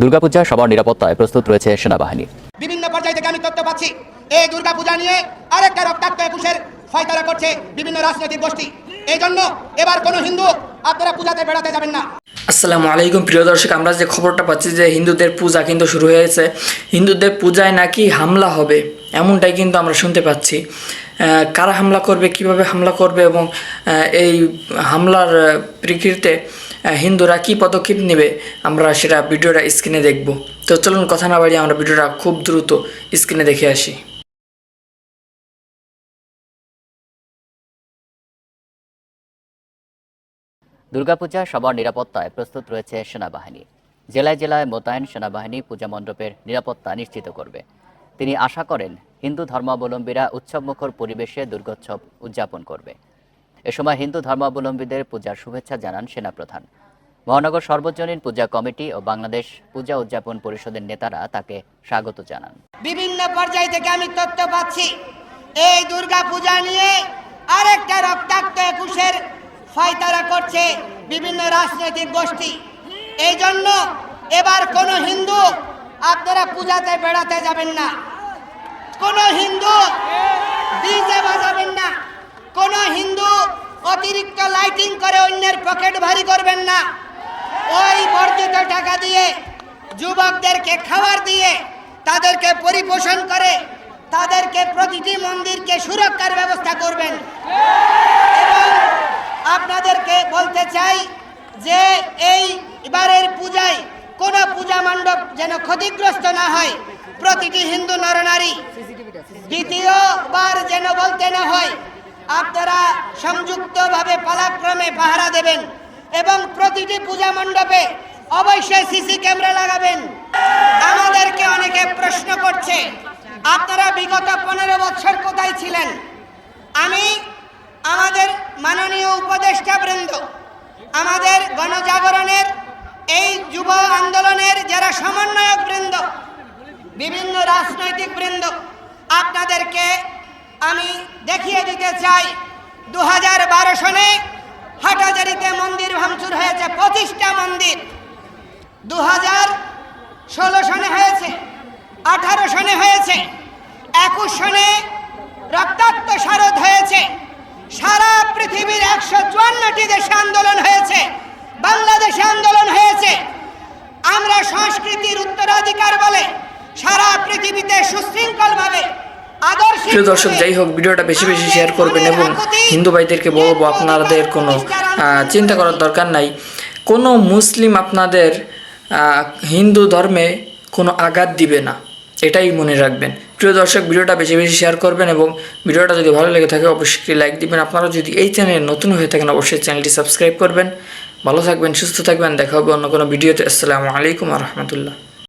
দুর্গাপূজা সবার নিরাপত্তায় প্রস্তুত রয়েছে সেনাবাহিনী। বিভিন্ন পর্যায় থেকে আমি তথ্য পাচ্ছি। এই দুর্গা পূজা নিয়ে আরেকটা রক্তাক্ত একুশের ফয়তারা করছে বিভিন্ন রাজনৈতিক গোষ্ঠী। এই জন্য এবার কোনো হিন্দু আপনারা পূজাতে বেড়াতে যাবেন না। আসসালামু আলাইকুম প্রিয় দর্শক আমরা যে খবরটা পাচ্ছি যে হিন্দুদের পূজা কিন্তু শুরু হয়েছে। হিন্দুদের পূজায় নাকি হামলা হবে এমনটাই কিন্তু আমরা শুনতে পাচ্ছি। কারা হামলা করবে, কীভাবে হামলা করবে এবং এই হামলার প্রেক্ষিতে হিন্দুরা কি পদক্ষেপ নেবে, আমরা সেটা ভিডিওটা স্ক্রিনে দেখব। তো চলুন, কথা না বাড়িয়ে আমরা ভিডিওটা খুব দ্রুত স্ক্রিনে দেখে আসি। দুর্গাপূজা, সবার নিরাপত্তায় প্রস্তুত রয়েছে সেনাবাহিনী। জেলায় জেলায় মোতায়েন সেনাবাহিনী পূজা মণ্ডপের নিরাপত্তা নিশ্চিত করবে। তিনি আশা করেন হিন্দু ধর্মাবলম্বীরা উৎসবমুখর পরিবেশে দুর্গোৎসব উদযাপন করবে। এ সময় হিন্দু ধর্মাবলম্বীদের পূজার শুভেচ্ছা জানান সেনাপ্রধান। মহানগর সর্বজনীন পূজা কমিটি ও বাংলাদেশ পূজা উদযাপন পরিষদের নেতারা তাকে স্বাগত জানান। বিভিন্ন পর্যায় থেকে আমি তথ্য পাচ্ছি। এই দুর্গা পূজা নিয়ে আরেকটা রক্তাক্ত একুশের ফয়তারা করছে বিভিন্ন রাজনৈতিক গোষ্ঠী। এই জন্য এবার কোনো হিন্দু আপনারা পূজাতে বেড়াতে যাবেন না কোনো হিন্দু ডিজে বাজাবেন না কোনো হিন্দু অতিরিক্ত লাইটিং করে অন্যের পকেট ভারী করবেন না। ওই বর্ধিত টাকা দিয়ে যুবকদেরকে খাবার দিয়ে, তাদেরকে পরিপোষণ করে, তাদেরকে প্রতিটি মন্দিরকে সুরক্ষার ব্যবস্থা করবেন। এবং আপনাদেরকে বলতে চাই যে এই এবারের পূজায় কোনো পূজা মণ্ডপ যেন ক্ষতিগ্রস্ত না হয়, প্রতিটি হিন্দু নরনারী, দ্বিতীয়বার যেন বলতে না হয় আপনারা সংযুক্তভাবে পালাক্রমে পাহারা দেবেন এবং প্রতিটি পূজা মণ্ডপে অবশ্যই সিসি ক্যামেরা লাগাবেন। আমাদেরকে অনেকে প্রশ্ন করছে, আপনারা বিগত পনেরো বছর কোথায় ছিলেন? আমি আমাদের মাননীয় উপদেষ্টা বৃন্দ, আমাদের গণজাগরণের এই যুব আন্দোলনের যারা সমন্বয়ক বৃন্দ, বিভিন্ন রাজনৈতিক বৃন্দ, আপনাদেরকে আমি দেখিয়ে দিতে চাই দু হাজার বারো সনে হাটাজারিতে মন্দির ভাঙচুর হয়েছে, পঁচিশটা মন্দির। দু হাজার ষোলো সনে হয়েছে, আঠারো সনে হয়েছে, একুশ সনে রক্তাক্ত শারদ হয়েছে, সারা পৃথিবীর একশো চুয়ান্নটি দেশে আন্দোলন হয়েছে, বাংলাদেশে আন্দোলন হয়েছে। আমরা সংস্কৃতির উত্তরাধিকার বলে সারা পৃথিবীতে সুশৃঙ্খলভাবে প্রিয় দর্শক যাই হোক ভিডিওটা বেশি বেশি শেয়ার করবেন এবং হিন্দু ভাইদেরকে বলব আপনাদের কোনো চিন্তা করার দরকার নাই। কোনো মুসলিম আপনাদের হিন্দু ধর্মে কোনো আঘাত দিবে না। এটাই মনে রাখবেন। প্রিয় দর্শক ভিডিওটা বেশি বেশি শেয়ার করবেন এবং ভিডিওটা যদি ভালো লেগে থাকে অবশ্যই একটি লাইক দিবেন। আপনারা যদি এই চ্যানেলে নতুন হয়ে থাকেন অবশ্যই চ্যানেলটি সাবস্ক্রাইব করবেন। ভালো থাকবেন সুস্থ থাকবেন। দেখা হবে অন্য কোনো ভিডিওতে আসসালামু আলাইকুম রহমতুল্লাহ।